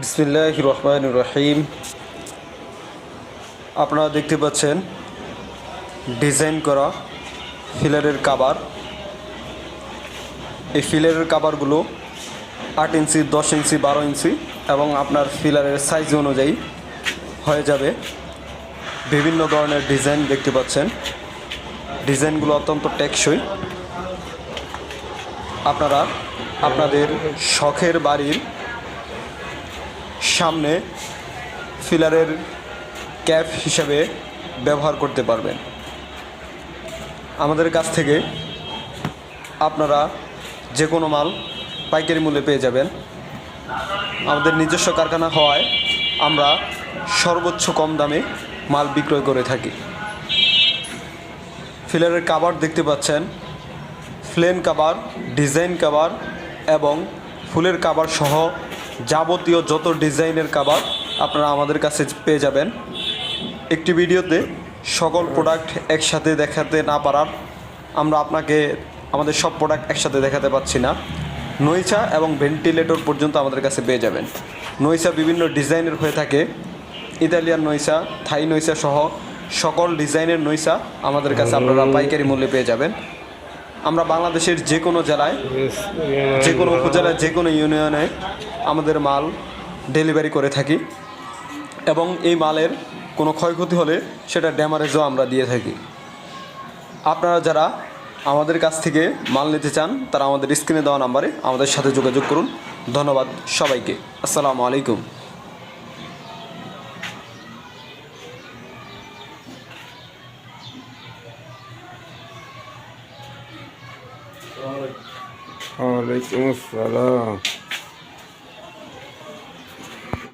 বিসমিল্লাহ রহমান রহিম আপনারা দেখতে পাচ্ছেন, ডিজাইন করা ফিলারের কাবার। এই ফিলারের কাবারগুলো আট ইঞ্চি, দশ ইঞ্চি, বারো ইঞ্চি এবং আপনার ফিলারের সাইজ অনুযায়ী হয়ে যাবে। বিভিন্ন ধরনের ডিজাইন দেখতে পাচ্ছেন। ডিজাইনগুলো অত্যন্ত টেকসই। আপনারা আপনাদের শখের বাড়ির সামনে ফিলারের ক্যাপ হিসাবে ব্যবহার করতে পারবেন। আমাদের কাছ থেকে আপনারা যে কোনো মাল পাইকারি মূল্যে পেয়ে যাবেন। আমাদের নিজস্ব কারখানা হওয়ায় আমরা সর্বোচ্চ কম দামে মাল বিক্রয় করে থাকি। ফিলারের কাবার দেখতে পাচ্ছেন প্লেন কাবার, ডিজাইন কাবার এবং ফুলের কাবার সহ যাবতীয় যত ডিজাইনের কাবার আপনারা আমাদের কাছে পেয়ে যাবেন। একটি ভিডিওতে সকল প্রোডাক্ট একসাথে দেখাতে না পারার আমরা আপনাকে আমাদের সব প্রোডাক্ট একসাথে দেখাতে পাচ্ছি না। নইচা এবং ভেন্টিলেটর পর্যন্ত আমাদের কাছে পেয়ে যাবেন। নইচা বিভিন্ন ডিজাইনের হয়ে থাকে। ইতালিয়ান নইসা থাই নইসা সহ সকল ডিজাইনের নইসা আমাদের কাছে আপনারা পাইকারি মূল্যে পেয়ে যাবেন। আমরা বাংলাদেশের যে কোনো জেলায় যে কোনো উপজেলায় যে কোনো ইউনিয়নে আমাদের মাল ডেলিভারি করে থাকি এবং এই মালের কোনো ক্ষয়ক্ষতি হলে সেটা ড্যামারেজও আমরা দিয়ে থাকি। আপনারা যারা আমাদের কাছ থেকে মাল নিতে চান, তারা আমাদের স্ক্রিনে দেওয়া নাম্বারে আমাদের সাথে যোগাযোগ করুন। ধন্যবাদ সবাইকে। আসসালামু আলাইকুম। ওয়ালাইকুম আসসালাম।